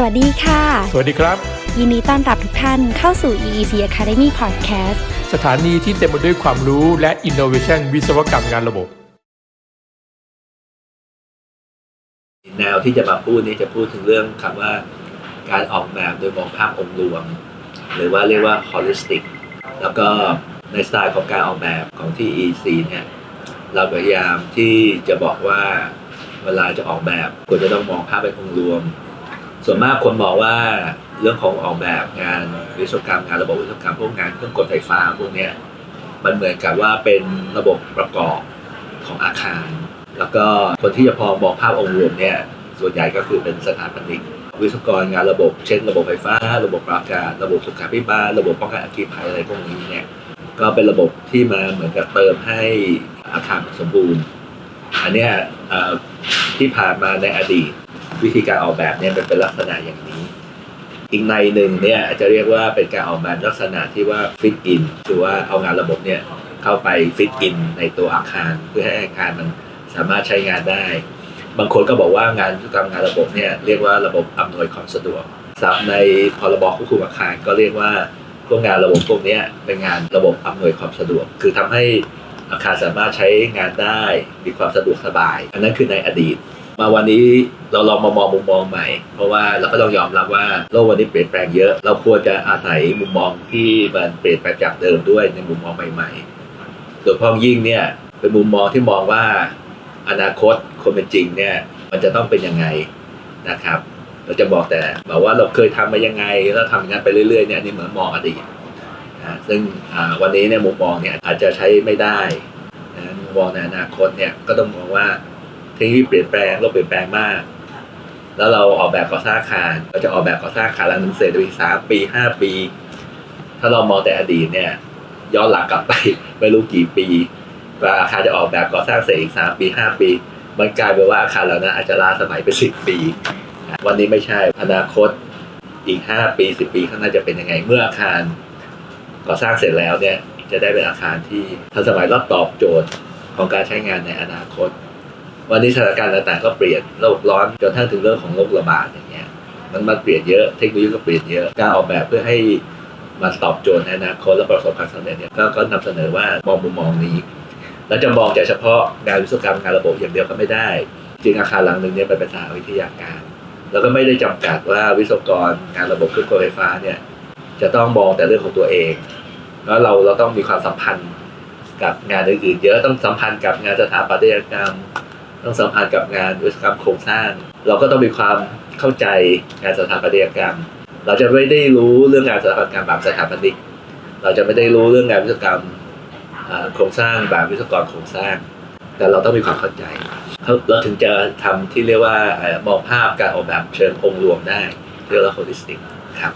สวัสดีค่ะ สวัสดีครับ ยินดีต้อนรับทุกท่านเข้าสู่ EEC Academy Podcast สถานีที่เต็มไปด้วยความรู้และ Innovation วิศวกรรมงานระบบ แนวที่จะมาพูดนี่จะพูดถึงเรื่องคำว่าการออกแบบโดยมองภาพองค์รวม หรือว่าเรียกว่า holistic แล้วก็ในสไตล์ของการออกแบบของที่ EC เนี่ยเราพยายามที่จะบอกว่าเวลาจะออกแบบควรจะต้องมองภาพเป็นองค์รวม ส่วนมากคนมองว่าเรื่องของออกแบบงานวิศวกรรมงานระบบวิศวกรรมพวกงานเครื่องกลไฟฟ้าพวกเนี้ยมันเหมือนกับว่าเป็นระบบประกอบของอาคาร แล้วก็คนที่จะพอมองภาพองค์รวมเนี่ยส่วนใหญ่ก็คือเป็นสถาปนิกวิศวกรงานระบบ เช่น ระบบไฟฟ้า ระบบปรากาศระบบสุขาภิบาลระบบป้องกันอัคคีภัยอะไรพวกนี้เนี่ยก็เป็นระบบที่มาเหมือนกับเติมให้อาคารสมบูรณ์ อันนี้ที่ผ่านมาในอดีต วิธีการออกแบบเนี่ยมันเป็นลักษณะอย่างนี้ อีกในหนึ่งเนี่ยอาจจะเรียกว่าเป็นการออกแบบลักษณะที่ว่าฟิตอินคือว่าเอางานระบบเนี่ยเข้าไปฟิตอินในตัวอาคาร เพื่อให้อาคารมันสามารถใช้งานได้ บางคนก็บอกว่างานกรรมงานระบบเนี่ยเรียกว่าระบบอำนวยความสะดวกศัพท์ในพรบควบคุมอาคารก็เรียกว่าพวกงานระบบพวกนี้เป็นงานระบบอำนวยความสะดวก คือทำให้อาคารสามารถใช้งานได้มีความสะดวกสบาย อันนั้นคือในอดีต มาวันนี้เราลองมามองมุมมองใหม่ เพราะว่าเราก็ต้องยอมรับว่าโลกวันนี้เปลี่ยนแปลงเยอะ เราควรจะอาศัยมุมมองที่มันเปลี่ยนแปลงจากเดิมด้วยในมุมมองใหม่ๆโดยเฉพาะยิ่งเนี่ยเป็นมุมมองที่มองว่าอนาคตคนเป็นจริงเนี่ยมันจะต้องเป็นยังไงนะครับ เราจะบอกแต่บอกว่าเราเคยทำมายังไงแล้วทำอย่างนั้นไปเรื่อยๆเนี่ยนี่เหมือนมองอดีตนะซึ่งวันนี้เนี่ยมุมมองเนี่ยอาจจะใช้ไม่ได้นะมุมมองในอนาคตเนี่ยก็ต้องมองว่า เทคโนโลยีเปลี่ยนแปลงโลกเปลี่ยนแปลงมาก แล้วเราออกแบบก่อสร้างอาคารเราจะออกแบบก่อสร้างอาคารหลังหนึ่งเสร็จในอีกสามปีห้าปี ถ้าเรามองแต่อดีตเนี่ย ย้อนหลังกลับไปไม่รู้กี่ปีกว่าอาคารจะออกแบบก่อสร้างเสร็จอีกสามปีห้าปี มันกลายเป็นว่าอาคารเหล่านั้นอาจจะล้าสมัยไปสิบปี วันนี้ไม่ใช่อนาคตอีกห้าปีสิบปีข้างหน้าจะเป็นยังไง เมื่ออาคารก่อสร้างเสร็จแล้วเนี่ยจะได้เป็นอาคารที่ทันสมัยรอบตอบโจทย์ของการใช้งานในอนาคต วันนี้สถานการณ์ต่างๆก็เปลี่ยนโลกร้อนจนทั้งถึงเรื่องของโรคระบาดอย่างเงี้ยมันมันเปลี่ยนเยอะเทคโนโลยีก็เปลี่ยนเยอะการออกแบบเพื่อให้มันตอบโจทย์ในอนาคตและประสบความสำเร็จเนี่ยก็ก็นำเสนอว่ามองมุมมองนี้แล้วจะมองแต่เฉพาะงานวิศวกรรมงานระบบอย่างเดียวก็ไม่ได้ จริงอาคารหลังหนึ่งเนี่ยเป็นภาษาวิทยาการ แล้วก็ไม่ได้จำกัดว่าวิศวกรงานระบบเครื่องกลไฟฟ้าเนี่ยจะต้องมองแต่เรื่องของตัวเองแล้วเราเราต้องมีความสัมพันธ์กับงานอื่นๆเยอะต้องสัมพันธ์กับงานสถาปัตยกรรม ต้องสัมพันธ์กับงานวิศวกรรมโครงสร้าง เราก็ต้องมีความเข้าใจงานสถาปัตยกรรม เราจะไม่ได้รู้เรื่องงานสถาปัตยกรรมแบบสถาปนิก เราจะไม่ได้รู้เรื่องงานวิศวกรรมโครงสร้างแบบวิศวกรโครงสร้าง แต่เราต้องมีความเข้าใจ เราถึงจะทำที่เรียกว่ามองภาพการออกแบบเชิงองค์รวมได้เรียกว่า holistic ครับ